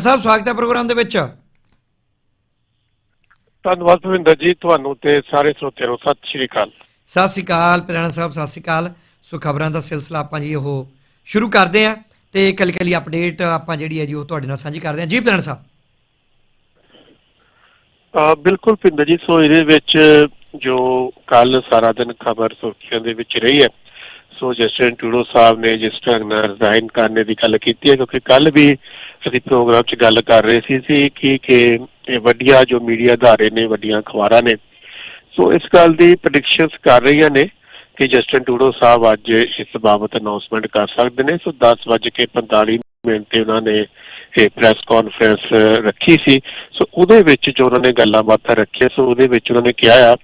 ਸਾਹਿਬ ਸਵਾਗਤ ਹੈ ਪ੍ਰੋਗਰਾਮ ਦੇ ਵਿੱਚ। ਧੰਨਵਾਦ ਭਵਿੰਦਰ ਜੀ ਤੁਹਾਨੂੰ ਤੇ ਸਾਰੇ ਸਰੋਤਿਆਂ ਨੂੰ। ਸਤਿ ਸ਼੍ਰੀ ਅਕਾਲ। ਸਤਿ ਸ਼੍ਰੀ ਅਕਾਲ ਪ੍ਰਧਾਨ ਸਾਹਿਬ ਸਤਿ ਸ਼੍ਰੀ ਅਕਾਲ। ਸੋ ਖਬਰਾਂ ਦਾ ਸਿਲਸਿਲਾ ਆਪਾਂ ਜੀ ਉਹ ਸ਼ੁਰੂ ਕਰਦੇ ਆਂ ਤੇ ਕੱਲ ਕੱਲੀ ਅਪਡੇਟ ਆਪਾਂ ਜਿਹੜੀ ਹੈ ਜੀ ਉਹ ਤੁਹਾਡੇ ਨਾਲ ਸਾਂਝੀ ਕਰਦੇ ਆਂ ਜੀ ਪ੍ਰਧਾਨ ਸਾਹਿਬ। ਬਿਲਕੁਲ ਭਿੰਦਰ ਜੀ ਸੋ ਇਹਦੇ ਵਿੱਚ ਜੋ ਕੱਲ ਸਾਰਾ ਦਿਨ ਖਬਰ ਸੁਰਖੀਆਂ ਦੇ ਵਿੱਚ ਰਹੀ ਹੈ ਸੋ ਜਸਟਿਨ ਟੂਡੋ ਸਾਹਿਬ ਨੇ ਜਿਸ ਢੰਗ ਨਾਲ ਰਿਜ਼ਾਈਨ ਕਰਨੇ ਦੀ ਗੱਲ ਕੀਤੀ ਹੈ, ਕਿਉਂਕਿ ਕੱਲ ਵੀ ਅਸੀਂ ਪ੍ਰੋਗਰਾਮ 'ਚ ਗੱਲ ਕਰ ਰਹੇ ਸੀ ਸੀ ਕਿ ਕਿ ਇਹ ਵੱਡੀਆਂ ਜੋ ਮੀਡੀਆ ਅਦਾਰੇ ਨੇ, ਵੱਡੀਆਂ ਅਖਬਾਰਾਂ ਨੇ, ਸੋ ਇਸ ਗੱਲ ਦੀ ਪ੍ਰੈਡਿਕਸ਼ਨਸ ਕਰ ਰਹੀਆਂ ਨੇ ਕਿ ਜਸਟਿਨ ਟੂਡੋ ਸਾਹਿਬ ਅੱਜ ਇਸ ਬਾਬਤ ਅਨਾਉਂਸਮੈਂਟ ਕਰ ਸਕਦੇ ਨੇ, ਸੋ 10:45 ਮਿੰਟ ਤੇ ਉਹਨਾਂ ਨੇ ਇਹ ਪ੍ਰੈਸ ਕਾਨਫਰੰਸ ਰੱਖੀ ਸੀ, ਸੋ ਉਹਦੇ ਵਿੱਚ ਜੋ ਉਹਨਾਂ ਨੇ ਗੱਲਾਂ ਬਾਤਾਂ ਰੱਖੀਆਂ, ਸੋ ਉਹਦੇ ਵਿੱਚ ਉਹਨਾਂ ਨੇ ਕਿਹਾ ਆ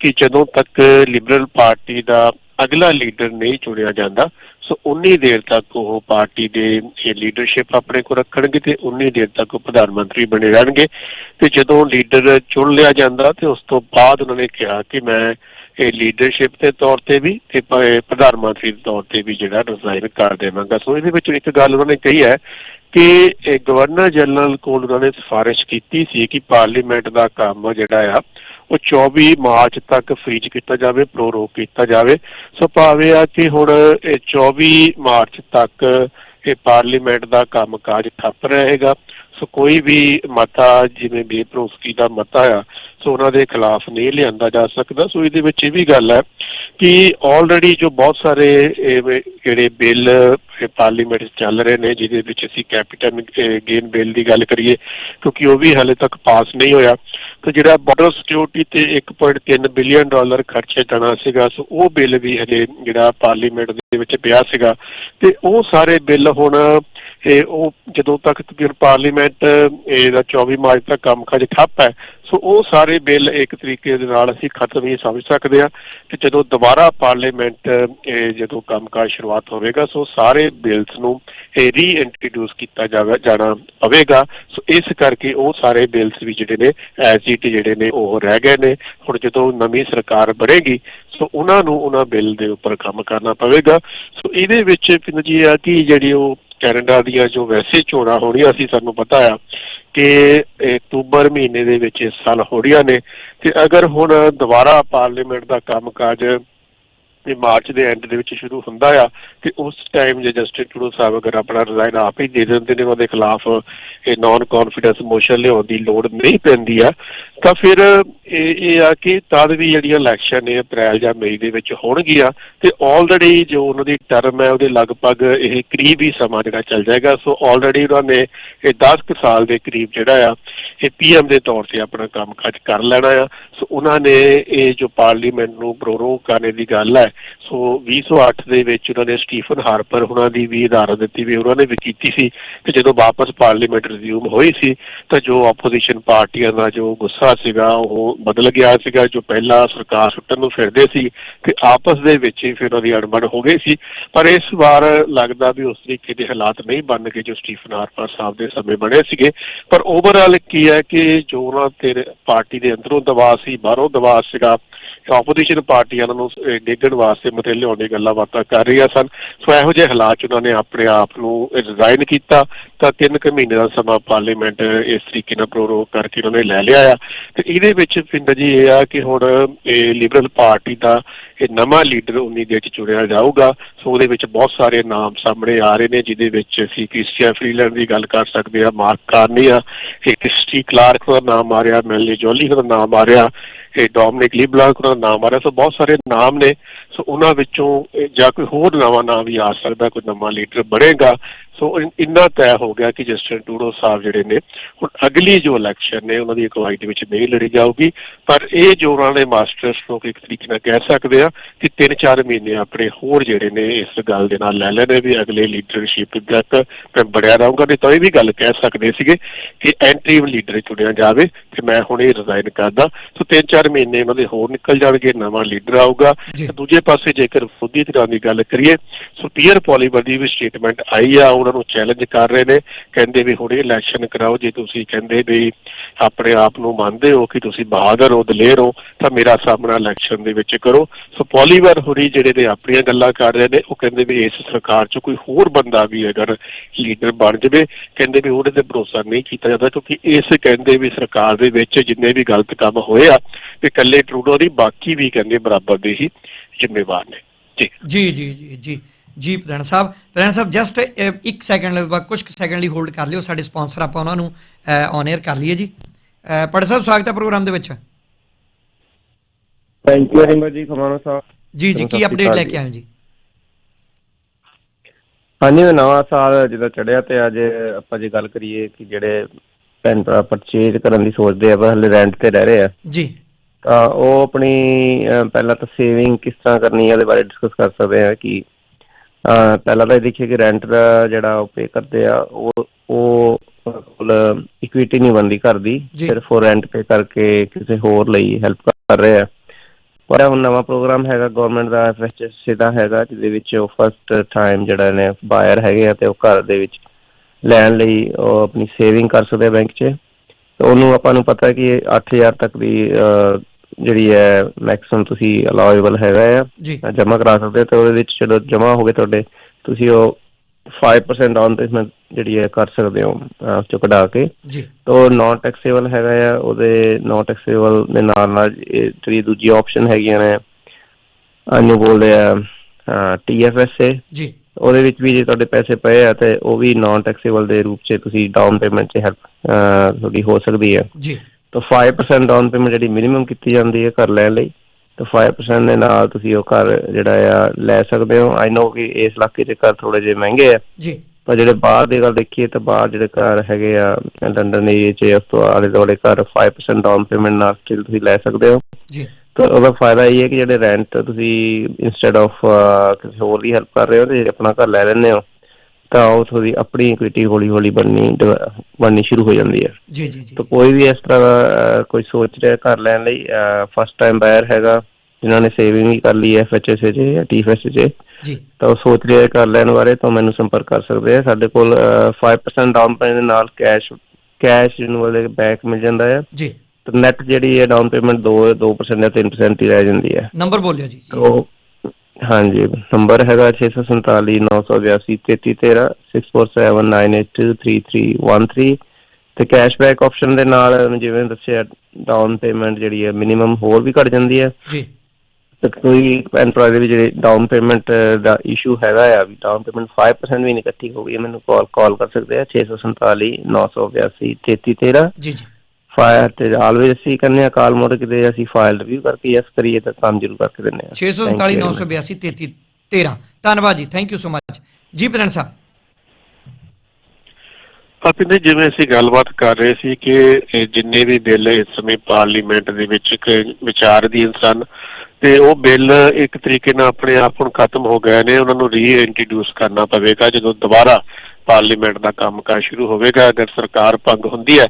ਕਿ ਜਦੋਂ ਤੱਕ ਲਿਬਰਲ ਪਾਰਟੀ ਦਾ ਅਗਲਾ ਲੀਡਰ ਨਹੀਂ ਚੁਣਿਆ ਜਾਂਦਾ, ਸੋ ਉਨੀ ਦੇਰ ਤੱਕ ਉਹ ਪਾਰਟੀ ਦੇ ਇਹ ਲੀਡਰਸ਼ਿਪ ਆਪਣੇ ਕੋਲ ਰੱਖਣਗੇ ਤੇ ਉਨੀ ਦੇਰ ਤੱਕ ਉਹ ਪ੍ਰਧਾਨ ਮੰਤਰੀ ਬਣੇ ਰਹਿਣਗੇ। ਤੇ ਜਦੋਂ ਲੀਡਰ ਚੁਣ ਲਿਆ ਜਾਂਦਾ ਤੇ ਉਸ ਤੋਂ ਬਾਅਦ ਉਹਨਾਂ ਨੇ ਕਿਹਾ ਕਿ ਮੈਂ ਇਹ ਲੀਡਰਸ਼ਿਪ ਦੇ ਤੌਰ ਤੇ ਵੀ ਤੇ ਪ੍ਰਧਾਨ ਮੰਤਰੀ ਦੇ ਤੌਰ ਤੇ ਵੀ ਜਿਹੜਾ ਰਿਜ਼ਾਈਨ ਕਰ ਦੇਵਾਂਗਾ। ਸੋ ਇਹਦੇ ਵਿੱਚ ਇੱਕ ਗੱਲ ਉਹਨਾਂ ਨੇ ਕਹੀ ਹੈ ਕਿ ਗਵਰਨਰ ਜਨਰਲ ਕੋਲ ਉਹਨਾਂ ਨੇ ਸਿਫਾਰਿਸ਼ ਕੀਤੀ ਸੀ ਕਿ ਪਾਰਲੀਮੈਂਟ ਦਾ ਕੰਮ ਜਿਹੜਾ ਆ ਉਹ 24 ਮਾਰਚ ਤੱਕ ਫ੍ਰੀਜ ਕੀਤਾ ਜਾਵੇ ਪ੍ਰੋਰੋਗ ਕੀਤਾ ਜਾਵੇ। ਸੋ ਭਾਵੇਂ ਆ ਕਿ ਹੁਣ ਇਹ 24 ਮਾਰਚ ਤੱਕ ਇਹ ਪਾਰਲੀਮੈਂਟ ਦਾ ਕੰਮਕਾਜ ਠੱਪ ਰਹੇਗਾ। ਸੋ ਕੋਈ ਵੀ ਮਤਾ ਜਿਵੇਂ ਬੇਪਰੋਸਕੀ ਦਾ ਮਤਾ ਆ ਸੋ ਉਹਨਾਂ ਦੇ ਖਿਲਾਫ ਨਹੀਂ ਲਿਆਂਦਾ ਜਾ ਸਕਦਾ ਸੋ ਇਹਦੇ ਵਿੱਚ ਇਹ ਵੀ ਗੱਲ ਹੈ ਕਿ ਆਲਰੇਡੀ ਜੋ ਬਹੁਤ ਸਾਰੇ ਜਿਹੜੇ ਬਿੱਲ ਪਾਰਲੀਮੈਂਟ ਚੱਲ ਰਹੇ ਨੇ ਜਿਹਦੇ ਵਿੱਚ ਅਸੀਂ ਕੈਪੀਟਲ ਗੇਨ ਬਿੱਲ ਦੀ ਗੱਲ ਕਰੀਏ ਕਿਉਂਕਿ ਉਹ ਵੀ ਹਾਲੇ ਤੱਕ ਪਾਸ ਨਹੀਂ ਹੋਇਆ ਤੇ ਜਿਹੜਾ ਬਾਰਡਰ ਸਿਕਿਉਰਿਟੀ ਤੇ 1.3 ਬਿਲੀਅਨ ਡਾਲਰ ਖਰਚੇ ਜਾਣਾ ਸੀਗਾ ਸੋ ਉਹ ਬਿੱਲ ਵੀ ਹਲੇ ਜਿਹੜਾ ਪਾਰਲੀਮੈਂਟ ਦੇ ਵਿੱਚ ਪਿਆ ਸੀਗਾ ਤੇ ਉਹ ਸਾਰੇ ਬਿੱਲ ਹੁਣ ਇਹ ਉਹ ਜਦੋਂ ਤੱਕ ਪਾਰਲੀਮੈਂਟ ਇਹਦਾ 24 ਮਾਰਚ ਤੱਕ ਕੰਮਕਾਜ ਠੱਪ ਹੈ, ਸੋ ਉਹ ਸਾਰੇ ਬਿੱਲ ਇੱਕ ਤਰੀਕੇ ਦੇ ਨਾਲ ਅਸੀਂ ਖਤਮ ਹੀ ਸਮਝ ਸਕਦੇ ਆ ਤੇ ਜਦੋਂ ਦੁਬਾਰਾ ਪਾਰਲੀਮੈਂਟ, ਇਹ ਜਦੋਂ ਕੰਮਕਾਜ ਸ਼ੁਰੂਆਤ ਹੋਵੇਗਾ, ਸੋ ਸਾਰੇ ਬਿੱਲਸ ਨੂੰ ਇਹ ਰੀਇੰਟਰੋਡਿਊਸ ਕੀਤਾ ਜਾਵੇ, ਜਾਣਾ ਪਵੇਗਾ। ਸੋ ਇਸ ਕਰਕੇ ਉਹ ਸਾਰੇ ਬਿੱਲਸ ਵੀ ਜਿਹੜੇ ਨੇ ਐਜ਼ ਇਟ ਜਿਹੜੇ ਨੇ, ਉਹ ਰਹਿ ਗਏ ਨੇ। ਹੁਣ ਜਦੋਂ ਨਵੀਂ ਸਰਕਾਰ ਬਣੇਗੀ, ਸੋ ਉਹਨਾਂ ਨੂੰ ਉਹਨਾਂ ਬਿੱਲ ਦੇ ਉੱਪਰ ਕੰਮ ਕਰਨਾ ਪਵੇਗਾ। ਸੋ ਇਹਦੇ ਵਿੱਚ ਪਿੰਡ ਜੀ ਆ ਕਿ ਜਿਹੜੀ ਉਹ ਕੈਨੇਡਾ ਦੀਆਂ ਜੋ ਵੈਸੇ ਚੋਣਾਂ ਹੋਣੀਆਂ ਸੀ, ਸਾਨੂੰ ਪਤਾ ਆ ਕਿ ਅਕਤੂਬਰ ਮਹੀਨੇ ਦੇ ਵਿੱਚ ਇਸ ਸਾਲ ਹੋਣੀਆਂ ਨੇ। ਤੇ ਅਗਰ ਹੁਣ ਦੁਬਾਰਾ ਪਾਰਲੀਮੈਂਟ ਦਾ ਕੰਮਕਾਜ ਇਹ ਮਾਰਚ ਦੇ ਐਂਡ ਦੇ ਵਿੱਚ ਸ਼ੁਰੂ ਹੁੰਦਾ ਆ ਤੇ ਉਸ ਟਾਈਮ ਜੇ ਜਸਟਿਸ ਟੂਡੋ ਸਾਹਿਬ ਅਗਰ ਆਪਣਾ ਰਿਜ਼ਾਈਨ ਆਪ ਹੀ ਦੇ ਦਿੰਦੇ ਨੇ ਉਹਦੇ ਖਿਲਾਫ ਇਹ ਨਾਨ ਕੌਨਫੀਡੈਂਸ ਮੋਸ਼ਨ ਲਿਆਉਣ ਦੀ ਲੋੜ ਨਹੀਂ ਪੈਂਦੀ ਆ, ਤਾਂ ਫਿਰ ਇਹ ਇਹ ਆ ਕਿ ਤਦ ਵੀ ਜਿਹੜੀਆਂ ਇਲੈਕਸ਼ਨ ਨੇ ਅਪ੍ਰੈਲ ਜਾਂ ਮਈ ਦੇ ਵਿੱਚ ਹੋਣਗੀਆਂ ਤੇ ਆਲਰੇਡੀ ਜੋ ਉਹਨਾਂ ਦੀ ਟਰਮ ਹੈ ਉਹਦੇ ਲਗਭਗ ਇਹ ਕਰੀਬ ਹੀ ਸਮਾਂ ਜਿਹੜਾ ਚੱਲ ਜਾਏਗਾ ਸੋ ਆਲਰੇਡੀ ਉਹਨਾਂ ਨੇ ਇਹ 10 ਕੁ ਸਾਲ ਦੇ ਕਰੀਬ ਜਿਹੜਾ ਆ, ਇਹ ਪੀਐਮ ਦੇ ਤੌਰ ਤੇ ਆਪਣਾ ਕੰਮਕਾਜ ਕਰ ਲੈਣਾ ਆ ਸੋ ਉਹਨਾਂ ਨੇ ਇਹ ਜੋ ਪਾਰਲੀਮੈਂਟ ਨੂੰ ਪ੍ਰੋਰੋਗ ਕਰਨੇ ਦੀ ਗੱਲ ਹੈ ਸੋ 2008 ਦੇ ਵਿੱਚ ਉਹਨਾਂ ਨੇ ਸਟੀਫਨ ਹਾਰਪਰ ਉਹਨਾਂ ਦੀ ਵੀ ਉਦਾਹਰਨ ਦਿੱਤੀ ਵੀ ਉਹਨਾਂ ਨੇ ਵੀ ਕੀਤੀ ਸੀ ਤੇ ਜਦੋਂ ਵਾਪਸ ਪਾਰਲੀਮੈਂਟ ਰਿਜ਼ਿਊਮ ਹੋਈ ਸੀ ਤਾਂ ਜੋ ਆਪੋਜੀਸ਼ਨ ਪਾਰਟੀਆਂ ਦਾ ਜੋ ਗੁੱਸਾ ਸੀਗਾ, ਉਹ ਬਦਲ ਗਿਆ ਸੀਗਾ, ਜੋ ਪਹਿਲਾਂ ਸਰਕਾਰ ਸੁੱਟਣ ਨੂੰ ਫਿਰਦੇ ਸੀ ਤੇ ਆਪਸ ਦੇ ਵਿੱਚ ਹੀ ਫਿਰ ਉਹਦੀ ਅੜਬੜ ਹੋ ਗਈ ਸੀ। ਪਰ ਇਸ ਵਾਰ ਲੱਗਦਾ ਵੀ ਉਸ ਤਰੀਕੇ ਦੇ ਹਾਲਾਤ ਨਹੀਂ ਬਣ ਗਏ ਜੋ ਸਟੀਫਨ ਹਾਰਪਰ ਸਾਹਿਬ ਦੇ ਸਮੇਂ ਬਣੇ ਸੀਗੇ। ਪਰ ਓਵਰਆਲ ਕੀ ਹੈ ਕਿ ਜੋ ਉਹਨਾਂ ਤੇ ਪਾਰਟੀ ਦੇ ਅੰਦਰੋਂ ਦਬਾਅ ਸੀ, ਬਾਹਰੋਂ ਦਬਾਅ ਸੀਗਾ ਆਪੋਜੀਸ਼ਨ ਪਾਰਟੀਆਂ ਨੂੰ ਅਹ, ਡਿੱਗਣ ਵਾਸਤੇ ਮਤੇ ਲਿਆਉਣ ਦੀ ਗੱਲਾਂ ਬਾਤਾਂ ਕਰ ਰਹੀਆਂ ਸਨ। ਸੋ ਇਹੋ ਜਿਹੇ ਹਾਲਾਤ 'ਚ ਉਹਨਾਂ ਨੇ ਆਪਣੇ ਆਪ ਨੂੰ ਰਿਜ਼ਾਈਨ ਕੀਤਾ ਤਾਂ ਤਿੰਨ ਕੁ ਮਹੀਨੇ ਦਾ ਸਮਾਂ ਪਾਰਲੀਮੈਂਟ ਇਸ ਤਰੀਕੇ ਨਾਲ ਪ੍ਰੋਰੋਗ ਕਰਕੇ ਉਹਨਾਂ ਨੇ ਲੈ ਲਿਆ ਆ। ਤੇ ਇਹਦੇ ਵਿੱਚ ਪਿੰਡ ਜੀ ਇਹ ਆ ਕਿ ਹੁਣ ਇਹ ਲਿਬਰਲ ਪਾਰਟੀ ਦਾ ਇਹ ਨਵਾਂ ਲੀਡਰ ਉਨੀ ਦੇ ਵਿੱਚ ਚੁਣਿਆ ਜਾਊਗਾ। ਸੋ ਉਹਦੇ ਵਿੱਚ ਬਹੁਤ ਸਾਰੇ ਨਾਮ ਸਾਹਮਣੇ ਆ ਰਹੇ ਨੇ ਜਿਹਦੇ ਵਿੱਚ ਅਸੀਂ ਕ੍ਰਿਸਟੀਆ ਫਰੀਲੈਂਡ ਦੀ ਗੱਲ ਕਰ ਸਕਦੇ ਆ ਮਾਰਕ ਕਾਰਨੀ ਆ ਇਹ ਕ੍ਰਿਸਟੀ ਕਲਾਰਕ ਦਾ ਨਾਮ ਆ ਰਿਹਾ ਮੈਲੀ ਜੋਲੀ ਦਾ ਨਾਮ ਆ ਰਿਹਾ। ਡੋਮਿਨਿਕ ਲੀਬਲਾਂਕ ਦਾ ਨਾਮ ਆ ਰਿਹਾ, ਸੋ ਬਹੁਤ ਸਾਰੇ ਨਾਮ ਨੇ। ਸੋ ਉਹਨਾਂ ਵਿੱਚੋਂ ਜਾਂ ਕੋਈ ਹੋਰ ਨਵਾਂ ਨਾਮ ਵੀ ਆ ਸਕਦਾ, ਕੋਈ ਨਵਾਂ ਲੀਡਰ ਬਣੇਗਾ। ਸੋ ਇਨ- ਤੈਅ ਹੋ ਗਿਆ ਕਿ ਜਸਟਿਨ ਟੂਡੋ ਸਾਹਿਬ ਜਿਹੜੇ ਨੇ ਹੁਣ ਅਗਲੀ ਜੋ ਇਲੈਕਸ਼ਨ ਨੇ ਉਹਨਾਂ ਦੀ ਅਗਵਾਈ ਦੇ ਵਿੱਚ ਨਹੀਂ ਲੜੀ ਜਾਊਗੀ। ਪਰ ਇਹ ਜੋ ਉਹਨਾਂ ਨੇ ਮਾਸਟਰਸ ਨੂੰ ਇੱਕ ਤਰੀਕੇ ਨਾਲ ਕਹਿ ਸਕਦੇ ਆ ਕਿ 3-4 ਮਹੀਨੇ ਆਪਣੇ ਹੋਰ ਜਿਹੜੇ ਨੇ ਇਸ ਗੱਲ ਦੇ ਨਾਲ ਲੈ ਲੈਣੇ ਵੀ ਅਗਲੇ ਲੀਡਰਸ਼ਿਪ ਤੱਕ ਮੈਂ ਬੜਿਆ ਰਹੂੰਗਾ। ਨਹੀਂ ਤਾਂ ਇਹ ਵੀ ਗੱਲ ਕਹਿ ਸਕਦੇ ਸੀਗੇ ਕਿ ਐਂਟਰੀ ਲੀਡਰ ਚੁਣਿਆ ਜਾਵੇ ਤੇ ਮੈਂ ਹੁਣ ਇਹ ਰਿਜ਼ਾਈਨ ਕਰਦਾ। ਸੋ 3-4 ਮਹੀਨੇ ਉਹਨਾਂ ਦੇ ਹੋਰ ਨਿਕਲ ਜਾਣਗੇ ਨਵਾਂ ਲੀਡਰ ਆਊਗਾ। ਤੇ ਦੂਜੇ ਪਾਸੇ ਜੇਕਰ ਵਿਰੋਧੀ ਧਿਰਾਂ ਦੀ ਗੱਲ ਕਰੀਏ ਸੋ ਪੀਅਰ ਪੋਲੀਵਰ ਦੀ ਵੀ ਸਟੇਟਮੈਂਟ ਆਈ ਆ ਉਹਨਾਂ ਨੂੰ ਚੈਲੰਜ ਕਰ ਰਹੇ ਨੇ, ਕਹਿੰਦੇ ਵੀ ਹੁਣ ਇਲੈਕਸ਼ਨ ਕਰਾਓ, ਜੇ ਤੁਸੀਂ ਕਹਿੰਦੇ ਵੀ ਆਪਣੇ ਆਪ ਨੂੰ ਮੰਨਦੇ ਹੋ ਕਿ ਤੁਸੀਂ ਬਹਾਦਰ ਹੋ, ਦਲੇਰ ਹੋ, ਤਾਂ ਮੇਰਾ ਸਾਹਮਣਾ ਇਲੈਕਸ਼ਨ ਦੇ ਵਿੱਚ ਕਰੋ। ਸੋ ਪੋਲੀਵਰ ਹੋਰੀ ਜਿਹੜੇ ਨੇ ਆਪਣੀਆਂ ਗੱਲਾਂ ਕਰ ਰਹੇ ਨੇ, ਉਹ ਕਹਿੰਦੇ ਵੀ ਇਸ ਸਰਕਾਰ 'ਚ ਕੋਈ ਹੋਰ ਬੰਦਾ ਵੀ ਅਗਰ ਲੀਡਰ ਬਣ ਜਾਵੇ, ਕਹਿੰਦੇ ਵੀ ਉਹਦੇ ਤੇ ਭਰੋਸਾ ਨਹੀਂ ਕੀਤਾ ਜਾਂਦਾ, ਕਿਉਂਕਿ ਇਸ ਕਹਿੰਦੇ ਵੀ ਸਰਕਾਰ ਦੇ ਵਿੱਚ ਜਿੰਨੇ ਵੀ ਗਲਤ ਕੰਮ ਹੋਏ ਆ, ਤੇ ਇਕੱਲੇ ਟਰੂਡੋ ਦੀ ਬਾਕੀ ਵੀ ਕਹਿੰਦੇ ਬਰਾਬਰ ਦੇ ਹੀ ਜ਼ਿੰਮੇਵਾਰ ਨੇ। ਜੀ ਜੀ ਜੀ ਜੀ। ਜੀ ਪ੍ਰਧਾਨ ਸਾਹਿਬ। ਪ੍ਰਧਾਨ ਸਾਹਿਬ ਜਸਟ ਇੱਕ ਸੈਕਿੰਡ ਲਈ ਕੁਝ ਸੈਕਿੰਡ ਲਈ ਹੋਲਡ ਕਰ ਲਿਓ ਸਾਡੇ ਸਪਾਂਸਰ ਆਪਾਂ ਉਹਨਾਂ ਨੂੰ ਔਨ 에ਅਰ ਕਰ ਲਈਏ ਜੀ। ਪੜ ਸਾਹਿਬ ਸਵਾਗਤ ਹੈ ਪ੍ਰੋਗਰਾਮ ਦੇ ਵਿੱਚ। ਥੈਂਕ ਯੂ ਵੈਰੀ ਮਚ ਜੀ ਖਮਾਨੋ ਸਾਹਿਬ। ਜੀ ਜੀ ਕੀ ਅਪਡੇਟ ਲੈ। ਕੇ ਆਏ ਜੀ? ਹਾਂਜੀ ਨਵਾਂ ਸਾਲ ਜਦੋਂ ਚੜਿਆ ਤੇ ਅੱਜ ਆਪਾਂ ਜੇ ਗੱਲ ਕਰੀਏ ਕਿ ਜਿਹੜੇ ਭੈਣ ਭਰਾ ਪਰਚੇਜ ਕਰਨ ਦੀ ਸੋਚਦੇ ਆ ਪਰ ਹਲੇ ਰੈਂਟ ਤੇ ਰਹਿ ਰਹੇ ਆ। ਜੀ। ਤਾਂ ਉਹ ਆਪਣੀ ਪਹਿਲਾਂ ਤਾਂ ਸੇਵਿੰਗ ਕਿਸ ਤਰ੍ਹਾਂ ਕਰਨੀ ਹੈ ਉਹਦੇ ਬਾਰੇ ਡਿਸਕਸ ਕਰ ਸਕਦੇ ਆ ਕਿ ਪਹਿਲਾਂ ਤਾਂ ਇਹ ਦੇਖੀਏ ਕਿ ਰੈਂਟ ਦਾ ਜਿਹੜਾ ਉਹ ਪੇ ਕਰਦੇ ਆ ਉਹ ਉਹ ਕੋਲ ਇਕੁਇਟੀ ਨਹੀਂ ਬਣਦੀ ਘਰ ਦੀ। ਸਿਰਫ ਉਹ ਰੈਂਟ ਪੇ ਕਰਕੇ ਕਿਸੇ ਹੋਰ ਲਈ ਹੈਲਪ ਕਰ ਰਹੇ ਆ ਪਰ ਹੁਣ ਨਵਾਂ ਪ੍ਰੋਗਰਾਮ ਹੈਗਾ ਗਵਰਨਮੈਂਟ ਦਾ ਐਫਐਚਐਸਸੀ ਦਾ ਹੈਗਾ ਜਿਹਦੇ ਵਿੱਚ ਉਹ ਫਸਟ ਟਾਈਮ ਜਿਹੜਾ ਨੇ ਬਾਇਰ ਹੈਗੇ ਆ ਤੇ ਉਹ ਘਰ ਦੇ ਵਿੱਚ ਲੈਣ ਲਈ ਉਹ ਆਪਣੀ ਸੇਵਿੰਗ ਕਰ ਸਕਦੇ ਆ ਬੈਂਕ 'ਚ ਤੇ ਉਹਨੂੰ ਆਪਾਂ ਨੂੰ ਪਤਾ ਕਿ 8000 ਤੱਕ ਦੀ ਜਿਹੜੀ ਹੈ ਮੈਕਸਿਮਮ ਤੁਸੀਂ ਅਲਾਉਏਬਲ ਹੈਗਾ ਆ ਜੀ। ਜਮ੍ਹਾਂ ਕਰਾ ਸਕਦੇ ਹੋ ਤੇ ਉਹਦੇ ਵਿੱਚ ਜਦੋਂ ਜਮ੍ਹਾਂ ਹੋ ਗਏ ਤੁਹਾਡੇ ਤੁਸੀਂ ਉਹ 5% ਡਾਊਨ ਪੇਮੈਂਟ ਜਿਹੜੀ ਹੈ ਕਰ ਸਕਦੇ ਹੋ ਉਸ ਚੋਂ ਕਢਾ ਕੇ। ਜੀ। ਤੋ ਨਾਨ ਟੈਕਸੇਬਲ ਹੈਗਾ ਆ ਉਹਦੇ ਨਾਨ ਟੈਕਸੇਬਲ ਦੇ ਨਾਲ ਨਾਲ ਜਿਹੜੀ ਦੂਜੀ ਆਪਸ਼ਨ ਹੈਗੀਆਂ ਨੇ ਅਨੂ ਬੋਲਦੇ ਆ ਟੀਐਫਐਸਏ ਜੀ। ਉਹਦੇ ਵਿੱਚ ਵੀ ਜੇ ਤੁਹਾਡੇ ਪੈਸੇ ਪਏ ਆ ਤੇ ਉਹ ਵੀ ਨਾਨ ਟੈਕਸੇਬਲ ਦੇ ਰੂਪ 'ਚ ਤੁਸੀਂ ਡਾਊਨ ਪੇਮੈਂਟ 'ਚ ਹੈਲਪ ਤੁਹਾਡੀ ਹੋ ਸਕਦੀ ਹੈ। ਜੀ। ਤਾਂ 5% ਡਾਊਨ ਪੇਮੈਂਟ ਜਿਹੜੀ ਮਿਨੀਮਮ ਕੀਤੀ ਜਾਂਦੀ ਹੈ ਘਰ ਲੈਣ ਲਈ ਤਾਂ 5% ਦੇ ਨਾਲ ਤੁਸੀਂ ਉਹ ਘਰ ਜਿਹੜਾ ਆ ਲੈ ਸਕਦੇ ਹੋ। ਆਈ ਨੋ ਕਿ ਇਸ ਇਲਾਕੇ 'ਚ ਘਰ ਥੋੜੇ ਜਿਹੇ ਮਹਿੰਗੇ ਆ। ਜੀ। ਪਰ ਜਿਹੜੇ ਬਾਹਰ ਦੀ ਗੱਲ ਦੇਖੀਏ ਤਾਂ ਬਾਹਰ ਜਿਹੜੇ ਘਰ ਹੈਗੇ ਆ ਲੰਡਨ ਏਰੀਏ 'ਚ ਉਸ ਤੋਂ ਆਲੇ ਦੁਆਲੇ ਘਰ 5% ਡਾਊਨ ਪੇਮੈਂਟ ਨਾਲ ਸਟਿਲ ਤੁਸੀਂ ਲੈ ਸਕਦੇ ਹੋ। ਜੀ। ਤਾਂ ਉਹਦਾ ਫਾਇਦਾ ਇਹ ਹੈ ਕਿ ਜਿਹੜੇ ਰੈਂਟ ਤੁਸੀਂ ਇਨਸਟੈਡ ਆਫ ਕਿਸੇ ਹੋਰ ਦੀ ਹੈਲਪ ਕਰ ਰਹੇ ਹੋ ਤੇ ਆਪਣਾ ਘਰ ਲੈ ਲੈਂਦੇ ਹੋ। ਤਾਂ ਉਹ ਤੁਹਾਡੀ ਆਪਣੀ ਇਕੁਇਟੀ ਹੌਲੀ ਹੌਲੀ ਬਣਨੀ ਬਣਨੀ ਸ਼ੁਰੂ ਹੋ ਜਾਂਦੀ ਹੈ। ਜੀ ਜੀ ਜੀ। ਤਾਂ ਕੋਈ ਵੀ ਇਸ ਤਰ੍ਹਾਂ ਦਾ ਕੋਈ ਸੋਚ ਰਿਹਾ ਘਰ ਲੈਣ ਲਈ ਫਸਟ ਟਾਈਮ ਬਾਇਰ ਹੈਗਾ ਜਿਨ੍ਹਾਂ ਨੇ ਸੇਵਿੰਗ ਵੀ ਕਰ ਲਈ ਹੈ ਐਫਐਚਐਸ 'ਚ ਜਾਂ ਟੀਐਫਐਸ 'ਚ ਜੀ। ਤਾਂ ਉਹ ਸੋਚ ਰਿਹਾ ਹੈ ਘਰ ਲੈਣ ਬਾਰੇ ਤਾਂ ਮੈਨੂੰ ਸੰਪਰਕ ਕਰ ਸਕਦੇ ਆ। ਸਾਡੇ ਕੋਲ ਅਹ, 5% ਡਾਊਨ ਪੇਮੈਂਟ ਦੇ ਨਾਲ ਕੈਸ਼ ਕੈਸ਼ ਜਿਹਨੂੰ ਵਾਲੇ ਬੈਕ ਮਿਲ ਜਾਂਦਾ ਹੈ। ਜੀ। ਤਾਂ ਨੈਟ ਜਿਹੜੀ ਹੈ ਡਾਊਨ ਪੇਮੈਂਟ 2 2% ਜਾਂ 3% ਹੀ ਰਹਿ ਜਾਂਦੀ ਹੈ। ਨੰਬਰ ਬੋਲਿਓ ਜੀ। ਜੀ। ਉਹ ਹਾਂਜੀ ਨੰਬਰ ਹੈਗਾ 647 982 3313 6479823313 ਤੇ ਕੈਸ਼ਬੈਕ ਆਪਸ਼ਨ ਦੇ ਨਾਲ ਜਿਵੇਂ ਦੱਸਿਆ ਡਾਊਨ ਪੇਮੈਂਟ ਜਿਹੜੀ ਹੈ ਮਿਨੀਮਮ ਹੋਰ ਵੀ ਘਟ ਜਾਂਦੀ ਹੈ। ਜੀ। ਤੇ ਕੋਈ ਭਰਾ ਦੇ ਵੀ ਜਿਹੜੇ ਡਾਊਨ ਪੇਮੈਂਟ ਦਾ ਇਸ਼ੂ ਹੈਗਾ ਆ ਵੀ ਡਾਊਨ ਪੇਮੈਂਟ 5% ਵੀ ਨਹੀਂ ਇਕੱਠੀ ਹੋ ਗਈ ਮੈਨੂੰ ਕਾਲ ਕਾਲ ਕਰ ਸਕਦੇ ਆ 647 982 3313 ਜੀ ਜੀ। ਫਾਇਰ ਤੇ ਆਲਵੇਜ਼ ਅਸੀਂ ਕਰਨੇ ਆ ਕਾਲ ਮੋੜ ਕਿਤੇ ਅਸੀਂ ਫਾਈਲ ਰਿਵਿਊ ਕਰਕੇ ਯੈਸ ਕਰੀਏ ਤਾਂ ਕੰਮ ਜ਼ਰੂਰ ਕਰਕੇ ਦਿੰਦੇ ਆ 639 982 33 13 ਧੰਨਵਾਦ ਜੀ ਥੈਂਕ ਯੂ ਸੋ ਮਚ ਜੀ ਪ੍ਰਧਾਨ ਸਾਹਿਬ। ਆਪਿੰਦੇ ਜਿਵੇਂ ਅਸੀਂ ਗੱਲਬਾਤ ਕਰ ਰਹੇ ਸੀ ਕਿ ਜਿੰਨੇ ਵੀ ਬਿੱਲ ਇਸ ਸਮੇਂ ਪਾਰਲੀਮੈਂਟ ਦੇ ਵਿੱਚ ਇੱਕ ਵਿਚਾਰਧੀਨ ਸਨ ਤੇ ਉਹ ਬਿੱਲ ਇੱਕ ਤਰੀਕੇ ਨਾਲ ਆਪਣੇ ਆਪ ਹੁਣ ਖਤਮ ਹੋ ਗਏ ਨੇ ਉਹਨਾਂ ਨੂੰ ਰੀਇੰਟਰੋਡਿਊਸ ਕਰਨਾ ਪਵੇਗਾ ਜਦੋਂ ਦੁਬਾਰਾ ਪਾਰਲੀਮੈਂਟ ਦਾ ਕੰਮਕਾਜ ਸ਼ੁਰੂ ਹੋਵੇਗਾ। ਅਗਰ ਸਰਕਾਰ ਭੰਗ ਹੁੰਦੀ ਹੈ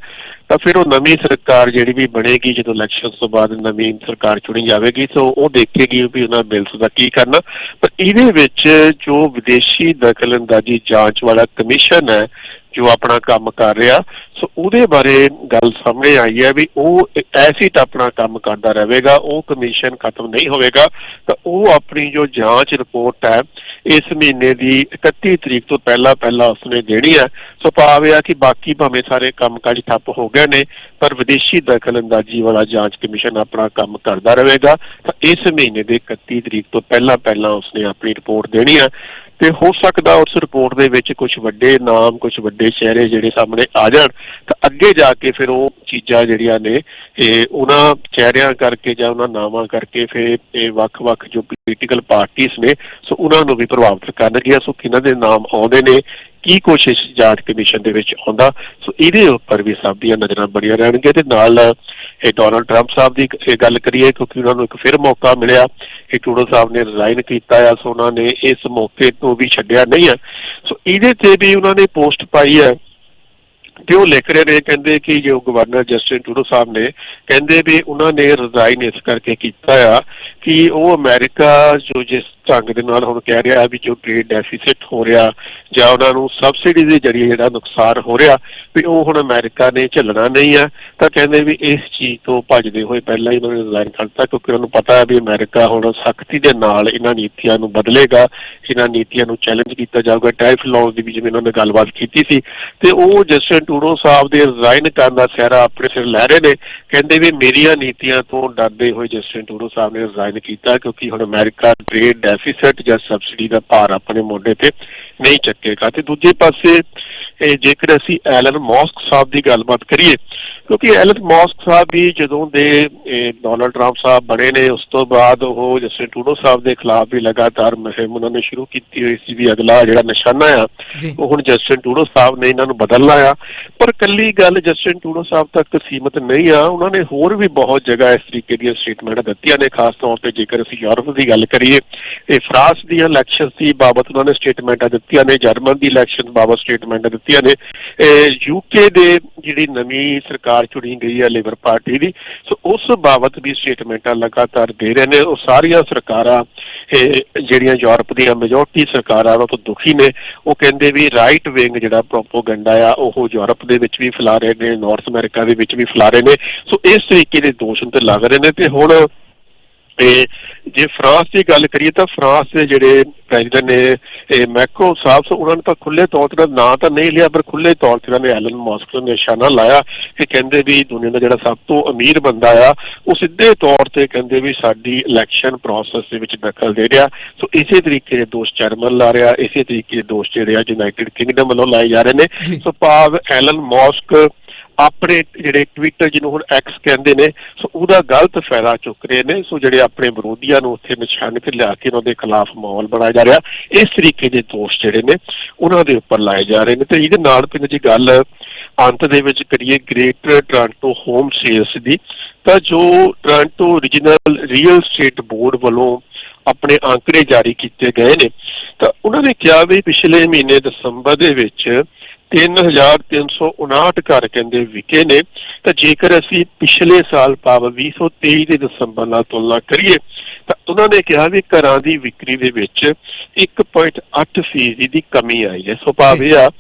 ਤਾਂ ਫਿਰ ਉਹ ਨਵੀਂ ਸਰਕਾਰ ਜਿਹੜੀ ਵੀ ਬਣੇਗੀ, ਜਦੋਂ ਇਲੈਕਸ਼ਨ ਤੋਂ ਬਾਅਦ ਨਵੀਂ ਸਰਕਾਰ ਚੁਣੀ ਜਾਵੇਗੀ ਸੋ ਉਹ ਦੇਖੇਗੀ ਵੀ ਉਹਨਾਂ ਬਿਲਸ ਦਾ ਕੀ ਕਰਨਾ। ਪਰ ਇਹਦੇ ਵਿੱਚ ਜੋ ਵਿਦੇਸ਼ੀ ਦਖਲਅੰਦਾਜ਼ੀ ਜਾਂਚ ਵਾਲਾ ਕਮਿਸ਼ਨ ਹੈ ਜੋ ਆਪਣਾ ਕੰਮ ਕਰ ਰਿਹਾ। ਸੋ ਉਹਦੇ ਬਾਰੇ ਗੱਲ ਸਾਹਮਣੇ ਆਈ ਹੈ ਵੀ ਉਹ ਐਸੀ ਆਪਣਾ ਕੰਮ ਕਰਦਾ ਰਹੇਗਾ, ਉਹ ਕਮਿਸ਼ਨ ਖਤਮ ਨਹੀਂ ਹੋਵੇਗਾ, ਤਾਂ ਉਹ ਆਪਣੀ ਜੋ ਜਾਂਚ ਰਿਪੋਰਟ ਹੈ, ਇਸ ਮਹੀਨੇ ਦੀ 31 ਤਰੀਕ ਤੋਂ ਪਹਿਲਾਂ ਪਹਿਲਾਂ ਉਸਨੇ ਦੇਣੀ ਹੈ। ਸੋ ਭਾਵ ਇਹ ਆ ਕਿ ਬਾਕੀ ਭਾਵੇਂ ਸਾਰੇ ਕੰਮਕਾਜ ਠੱਪ ਹੋ ਗਏ ਨੇ, ਪਰ ਵਿਦੇਸ਼ੀ ਦਖਲਅੰਦਾਜ਼ੀ ਵਾਲਾ ਜਾਂਚ ਕਮਿਸ਼ਨ ਆਪਣਾ ਕੰਮ ਕਰਦਾ ਰਹੇਗਾ। ਤਾਂ ਇਸ ਮਹੀਨੇ ਦੇ 31 ਤਰੀਕ ਤੋਂ ਪਹਿਲਾਂ ਪਹਿਲਾਂ ਉਸਨੇ ਆਪਣੀ ਰਿਪੋਰਟ ਦੇਣੀ ਹੈ। ਤੇ ਹੋ ਸਕਦਾ ਉਸ ਰਿਪੋਰਟ ਦੇ ਵਿੱਚ ਕੁਝ ਵੱਡੇ ਨਾਮ ਕੁਝ ਵੱਡੇ ਚਿਹਰੇ ਜਿਹੜੇ ਸਾਹਮਣੇ ਆ ਜਾਣ। ਤਾਂ ਅੱਗੇ ਜਾ ਕੇ ਫਿਰ ਉਹ ਚੀਜ਼ਾਂ ਜਿਹੜੀਆਂ ਨੇ, ਇਹ ਉਹਨਾਂ ਚਿਹਰਿਆਂ ਕਰਕੇ ਜਾਂ ਉਹਨਾਂ ਨਾਵਾਂ ਕਰਕੇ ਫਿਰ ਇਹ ਵੱਖ-ਵੱਖ ਜੋ ਪੋਲੀਟੀਕਲ ਪਾਰਟੀਆਂ ਨੇ, ਸੋ ਉਹਨਾਂ ਨੂੰ ਵੀ ਪ੍ਰਭਾਵਿਤ ਕਰਨਗੀਆਂ। ਸੋ ਕਿਹਨਾਂ ਦੇ ਨਾਮ ਆਉਂਦੇ ਨੇ, ਕੀ ਕੋਸ਼ਿਸ਼ ਜਾਂਚ ਕਮਿਸ਼ਨ ਦੇ ਵਿੱਚ ਆਉਂਦਾ, ਸੋ ਇਹਦੇ ਉੱਪਰ ਵੀ ਸਭ ਦੀਆਂ ਨਜ਼ਰਾਂ ਬਣੀਆਂ ਰਹਿਣਗੀਆਂ। ਤੇ ਨਾਲ ਇਹ ਡੋਨਲਡ ਟਰੰਪ ਸਾਹਿਬ ਦੀ ਇਹ ਗੱਲ ਕਰੀਏ, ਕਿਉਂਕਿ ਉਹਨਾਂ ਨੂੰ ਇੱਕ ਫਿਰ ਮੌਕਾ ਮਿਲਿਆ। ਕਿ ਟਰੂਡੋ ਸਾਹਿਬ ਨੇ ਰਿਜ਼ਾਈਨ ਕੀਤਾ ਆ, ਸੋ ਉਹਨਾਂ ਨੇ ਇਸ ਮੌਕੇ ਤੋਂ ਵੀ ਛੱਡਿਆ ਨਹੀਂ ਹੈ ਸੋ ਇਹਦੇ ਤੇ ਵੀ ਉਹਨਾਂ ਨੇ ਪੋਸਟ ਪਾਈ ਹੈ ਤੇ ਉਹ ਲਿਖ ਰਹੇ ਨੇ, ਕਹਿੰਦੇ ਕਿ ਜੋ ਗਵਰਨਰ ਜਸਟਿਨ ਟੂਡੋ ਸਾਹਿਬ ਨੇ ਕਹਿੰਦੇ ਵੀ ਉਹਨਾਂ ਨੇ ਰਿਜ਼ਾਈਨ ਇਸ ਕਰਕੇ ਕੀਤਾ ਆ ਕਿ ਉਹ ਅਮਰੀਕਾ ਜੋ ਜਿਸ ਢੰਗ ਦੇ ਨਾਲ ਹੁਣ ਕਹਿ ਰਿਹਾ ਵੀ ਜੋ ਟ੍ਰੇਡ ਡੈਫਿਸਿਟ ਹੋ ਰਿਹਾ ਜਾਂ ਉਹਨਾਂ ਨੂੰ ਸਬਸਿਡੀ ਦੇ ਜ਼ਰੀਏ ਜਿਹੜਾ ਨੁਕਸਾਨ ਹੋ ਰਿਹਾ ਵੀ ਉਹ ਹੁਣ ਅਮਰੀਕਾ ਨੇ ਝੱਲਣਾ ਨਹੀਂ ਆ ਤਾਂ ਕਹਿੰਦੇ ਵੀ ਇਸ ਚੀਜ਼ ਤੋਂ ਭੱਜਦੇ ਹੋਏ ਪਹਿਲਾਂ ਹੀ ਉਹਨਾਂ ਨੇ ਰਿਜ਼ਾਈਨ ਕਰਤਾ ਕਿਉਂਕਿ ਉਹਨਾਂ ਨੂੰ ਪਤਾ ਹੈ ਵੀ ਅਮਰੀਕਾ ਹੁਣ ਸਖਤੀ ਦੇ ਨਾਲ ਇਹਨਾਂ ਨੀਤੀਆਂ ਨੂੰ ਬਦਲੇਗਾ, ਇਹਨਾਂ ਨੀਤੀਆਂ ਨੂੰ ਚੈਲੰਜ ਕੀਤਾ ਜਾਊਗਾ, ਟੈਰਿਫ ਲਾਅਜ਼ ਦੀ ਵੀ ਜਿਵੇਂ ਉਹਨਾਂ ਨੇ ਗੱਲਬਾਤ ਕੀਤੀ ਸੀ ਤੇ ਉਹ ਜਸਟਨ ਟੂਡੋ ਸਾਹਿਬ ਦੇ ਰਿਜ਼ਾਈਨ ਕਰਨ ਦਾ ਸਿਹਰਾ ਆਪਣੇ ਸਿਰ ਲੈ ਰਹੇ ਨੇ, ਕਹਿੰਦੇ ਵੀ ਮੇਰੀਆਂ ਨੀਤੀਆਂ ਤੋਂ ਡਰਦੇ ਹੋਏ ਜਸਟਨ ਟੂਡੋ ਸਾਹਿਬ ਨੇ ਰਿਜ਼ਾਈਨ ਕੀਤਾ ਕਿਉਂਕਿ ਹੁਣ ਅਮਰੀਕਾ ਟ੍ਰੇਡ ਡੈਫਿਸਿਟ ਜਾਂ ਸਬਸਿਡੀ ਦਾ ਭਾਰ ਆਪਣੇ ਮੋਢੇ ਤੇ ਨਹੀਂ ਚੱਕੇਗਾ। ਤੇ ਦੂਜੇ ਪਾਸੇ ਜੇਕਰ ਅਸੀਂ ਐਲਨ ਮੌਸਕ ਸਾਹਿਬ ਦੀ ਗੱਲਬਾਤ ਕਰੀਏ ਕਿਉਂਕਿ ਐਲਨ ਮੌਸਕ ਸਾਹਿਬ ਵੀ ਜਦੋਂ ਦੇ ਡੋਨਲਡ ਟਰੰਪ ਸਾਹਿਬ ਬਣੇ ਨੇ ਉਸ ਤੋਂ ਬਾਅਦ ਉਹ ਜਸਟਨ ਟੂਡੋ ਸਾਹਿਬ ਦੇ ਖਿਲਾਫ ਵੀ ਲਗਾਤਾਰ ਮੁਹਿੰਮ ਉਹਨਾਂ ਨੇ ਸ਼ੁਰੂ ਕੀਤੀ ਹੋਈ ਸੀ ਵੀ ਅਗਲਾ ਜਿਹੜਾ ਨਿਸ਼ਾਨਾ ਆ ਉਹ ਹੁਣ ਜਸਟਨ ਟੂਡੋ ਸਾਹਿਬ ਨੇ ਇਹਨਾਂ ਨੂੰ ਬਦਲਣਾ ਆ। ਪਰ ਕੱਲੀ ਗੱਲ ਜਸਟਨ ਟੂਡੋ ਸਾਹਿਬ ਤੱਕ ਸੀਮਤ ਨਹੀਂ ਆ। ਉਹਨਾਂ ਨੇ ਹੋਰ ਵੀ ਬਹੁਤ ਜਗ੍ਹਾ ਇਸ ਤਰੀਕੇ ਦੀਆਂ ਸਟੇਟਮੈਂਟਾਂ ਦਿੱਤੀਆਂ ਨੇ ਖਾਸ ਤੌਰ ਤੇ ਜੇਕਰ ਅਸੀਂ ਯੂਰਪ ਦੀ ਗੱਲ ਕਰੀਏ ਇਹ ਫਰਾਂਸ ਦੀਆਂ ਇਲੈਕਸ਼ਨਸ ਦੀ ਬਾਬਤ ਉਹਨਾਂ ਨੇ ਸਟੇਟਮੈਂਟਾਂ ਦਿੱਤੀਆਂ ਨੇ, ਜਰਮਨ ਦੀ ਇਲੈਕਸ਼ਨ ਬਾਬਤ ਸਟੇਟਮੈਂਟਾਂ ਦਿੱਤੀਆਂ ਨੇ। ਯੂਕੇ ਦੇ ਜਿਹੜੀ ਨਵੀਂ ਸਰਕਾਰ ਚੁਣੀ ਗਈ ਹੈ ਲੇਬਰ ਪਾਰਟੀ ਦੀ। ਸੋ ਉਸ ਬਾਬਤ ਵੀ ਸਟੇਟਮੈਂਟਾਂ ਲਗਾਤਾਰ ਦੇ ਰਹੇ ਨੇ। ਉਹ ਸਾਰੀਆਂ ਸਰਕਾਰਾਂ, ਇਹ ਜਿਹੜੀਆਂ ਯੂਰਪ ਦੀਆਂ ਮੈਜੋਰਟੀ ਸਰਕਾਰਾਂ ਉਹਨਾਂ ਤੋਂ ਦੁਖੀ ਨੇ। ਉਹ ਕਹਿੰਦੇ ਵੀ ਰਾਈਟ ਵਿੰਗ ਜਿਹੜਾ ਪ੍ਰੋਪੋਗੈਂਡਾ ਆ, ਉਹ ਯੂਰਪ ਦੇ ਵਿੱਚ ਵੀ ਫੈਲਾ ਰਹੇ ਨੇ ਨਾਰਥ ਅਮਰੀਕਾ ਦੇ ਵਿੱਚ ਵੀ ਫੈਲਾ ਰਹੇ ਨੇ। ਸੋ ਇਸ ਤਰੀਕੇ ਦੇ ਦੋਸ਼ ਤੇ ਲੱਗ ਰਹੇ ਨੇ ਤੇ ਹੁਣ ਤੇ ਜੇ ਫਰਾਂਸ ਦੀ ਗੱਲ ਕਰੀਏ ਤਾਂ ਫਰਾਂਸ ਦੇ ਜਿਹੜੇ ਪ੍ਰੈਜ਼ੀਡੈਂਟ ਨੇ ਇਹ ਮੈਕਰੋ ਸਾਹਿਬ ਉਹਨਾਂ ਨੇ ਤਾਂ ਖੁੱਲੇ ਤੌਰ ਤੇ ਨਾਂ ਤਾਂ ਨਹੀਂ ਲਿਆ ਪਰ ਖੁੱਲੇ ਤੌਰ ਤੇ ਉਹਨਾਂ ਨੇ ਐਲਨ ਮਸਕ ਨੂੰ ਨਿਸ਼ਾਨਾ ਲਾਇਆ ਕਿ ਕਹਿੰਦੇ ਵੀ ਦੁਨੀਆ ਦਾ ਜਿਹੜਾ ਸਭ ਤੋਂ ਅਮੀਰ ਬੰਦਾ ਆ ਉਹ ਸਿੱਧੇ ਤੌਰ ਤੇ ਕਹਿੰਦੇ ਵੀ ਸਾਡੀ ਇਲੈਕਸ਼ਨ ਪ੍ਰੋਸੈਸ ਦੇ ਵਿੱਚ ਦਖਲ ਦੇ ਰਿਹਾ ਸੋ ਇਸੇ ਤਰੀਕੇ ਦੇ ਦੋਸ਼ ਜਰਮਨ ਲਾ ਰਿਹਾ ਇਸੇ ਤਰੀਕੇ ਦੇ ਦੋਸ਼ ਜਿਹੜੇ ਆ ਯੂਨਾਈਟਿਡ ਕਿੰਗਡਮ ਵੱਲੋਂ ਲਾਏ ਜਾ ਰਹੇ ਨੇ। ਸੋ ਭਾਵ ਐਲਨ ਮਸਕ ਆਪਣੇ ਜਿਹੜੇ ਟਵਿੱਟਰ ਜਿਹਨੂੰ ਹੁਣ ਐਕਸ ਕਹਿੰਦੇ ਨੇ, ਸੋ ਉਹਦਾ ਗਲਤ ਫਾਇਦਾ ਚੁੱਕ ਰਹੇ ਨੇ, ਸੋ ਜਿਹੜੇ ਆਪਣੇ ਵਿਰੋਧੀਆਂ ਨੂੰ ਉੱਥੇ ਨਿਸ਼ਾਨੇ ਤੇ ਲਿਆ ਕੇ ਉਹਨਾਂ ਦੇ ਖਿਲਾਫ ਮਾਹੌਲ ਬਣਾਇਆ ਜਾ ਰਿਹਾ। ਇਸ ਤਰੀਕੇ ਦੇ ਦੋਸ਼ ਜਿਹੜੇ ਨੇ, ਉਹਨਾਂ ਦੇ ਉੱਪਰ ਲਾਏ ਜਾ ਰਹੇ ਨੇ। ਤੇ ਇਹਦੇ ਨਾਲ ਪਿੰਡ ਜੀ ਗੱਲ ਅੰਤ ਦੇ ਵਿੱਚ ਕਰੀਏ ਗ੍ਰੇਟਰ ਟੋਰਾਂਟੋ ਹੋਮ ਸੇਲਸ ਦੀ। ਤਾਂ ਜੋ Toronto regional real estate board ਵੱਲੋਂ ਆਪਣੇ ਅੰਕੜੇ ਜਾਰੀ ਕੀਤੇ ਗਏ ਨੇ, ਤਾਂ ਉਹਨਾਂ ਨੇ ਕਿਹਾ ਵੀ ਪਿਛਲੇ ਮਹੀਨੇ ਦਸੰਬਰ ਦੇ ਵਿੱਚ 3359 ਘਰ ਕਹਿੰਦੇ ਵਿਕੇ ਨੇ। ਤਾਂ ਜੇਕਰ ਅਸੀਂ ਪਿਛਲੇ ਸਾਲ ਭਾਵ 2023 ਦੇ ਦਸੰਬਰ ਨਾਲ ਤੁਲਨਾ ਕਰੀਏ, ਤਾਂ ਉਹਨਾਂ ਨੇ ਕਿਹਾ ਵੀ ਘਰਾਂ ਦੀ ਵਿਕਰੀ ਦੇ ਵਿੱਚ 1.8 ਫੀਸਦੀ ਦੀ ਕਮੀ ਆਈ ਹੈ। ਸੋ ਭਾਵ ਇਹ ਆ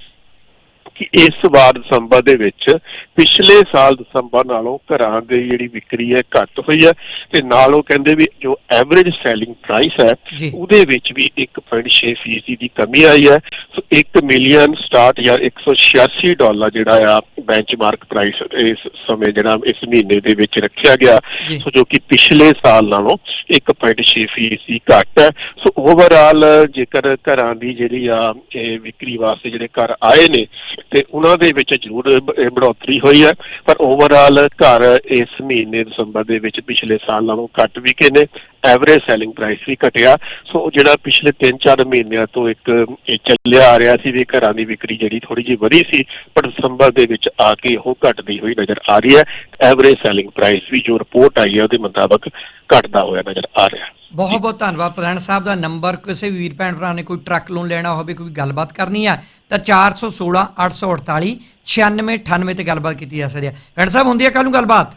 ਕਿ ਇਸ ਵਾਰ ਦਸੰਬਰ ਦੇ ਵਿੱਚ ਪਿਛਲੇ ਸਾਲ ਦਸੰਬਰ ਨਾਲੋਂ ਘਰਾਂ ਦੀ ਜਿਹੜੀ ਵਿਕਰੀ ਹੈ ਘੱਟ ਹੋਈ ਹੈ ਤੇ ਨਾਲ ਉਹ ਕਹਿੰਦੇ ਵੀ ਜੋ ਐਵਰੇਜ ਸੈਲਿੰਗ ਪ੍ਰਾਈਸ ਹੈ ਉਹਦੇ ਵਿੱਚ ਵੀ 1.6 ਫੀਸਦੀ ਦੀ ਕਮੀ ਆਈ ਹੈ। ਸੋ 1 ਮਿਲੀਅਨ ਸਟਾਰਟ ਜਾਂ 186 ਡਾਲਰ ਜਿਹੜਾ ਆ ਬੈਂਚਮਾਰਕ ਪ੍ਰਾਈਸ ਇਸ ਸਮੇਂ ਜਿਹੜਾ ਇਸ ਮਹੀਨੇ ਦੇ ਵਿੱਚ ਰੱਖਿਆ ਗਿਆ। ਸੋ ਜੋ ਕਿ ਪਿਛਲੇ ਸਾਲ ਨਾਲੋਂ 1.6 ਫੀਸਦੀ ਘੱਟ ਹੈ। ਸੋ ਓਵਰਆਲ ਜੇਕਰ ਘਰਾਂ ਦੀ ਜਿਹੜੀ ਆ ਇਹ ਵਿਕਰੀ ਵਾਸਤੇ ਜਿਹੜੇ ਘਰ ਆਏ ਨੇ ਤੇ ਉਹਨਾਂ ਦੇ ਵਿੱਚ ਜ਼ਰੂਰ ਬੜੋਤਰੀ ਹੋਈ ਹੈ। ਪਰ ਓਵਰਆਲ ਘਰ ਇਸ ਮਹੀਨੇ ਦਸੰਬਰ ਦੇ ਵਿੱਚ ਪਿਛਲੇ ਸਾਲ ਨਾਲੋਂ ਘੱਟ ਵਿਕੇ ਨੇ ਐਵਰੇਜ ਸੈਲਿੰਗ ਪ੍ਰਾਈਸ ਵੀ ਘਟਿਆ। ਸੋ ਜਿਹੜਾ ਪਿਛਲੇ 3-4 ਮਹੀਨਿਆਂ ਤੋਂ ਇੱਕ, ਇਹ ਚੱਲਿਆ ਆ ਰਿਹਾ ਸੀ ਵੀ ਘਰਾਂ ਦੀ ਵਿਕਰੀ ਜਿਹੜੀ ਥੋੜੀ ਜਿਹੀ ਵਧੀ ਸੀ, ਪਰ ਦਸੰਬਰ ਦੇ ਵਿੱਚ ਆ ਕੇ ਉਹ ਘਟਦੀ ਹੋਈ ਨਜ਼ਰ ਆ ਰਹੀ ਹੈ। ਐਵਰੇਜ ਸੈਲਿੰਗ ਪ੍ਰਾਈਸ ਵੀ ਜੋ ਰਿਪੋਰਟ ਆਈ ਹੈ, ਉਹਦੇ ਮੁਤਾਬਕ ਘਟਦਾ ਹੋਇਆ ਨਜ਼ਰ ਆ ਰਿਹਾ। ਬਹੁਤ ਬਹੁਤ ਧੰਨਵਾਦ ਪ੍ਰਧਾਨ ਸਾਹਿਬ ਦਾ। ਨੰਬਰ ਕਿਸੇ ਵੀਰ ਭੈਣ ਭਰਾ ਨੇ ਕੋਈ ਟਰੱਕ ਲੋਨ ਲੈਣਾ ਹੋਵੇ, ਕੋਈ ਗੱਲਬਾਤ ਕਰਨੀ ਆ, ਤਾਂ 416 848 9698 ਤੇ ਗੱਲਬਾਤ ਕੀਤੀ ਜਾ ਸਕਦੀ ਹੈ। ਭੈਣ ਸਾਹਿਬ, ਹੁੰਦੀ ਹੈ ਕੱਲ ਨੂੰ ਗੱਲਬਾਤ?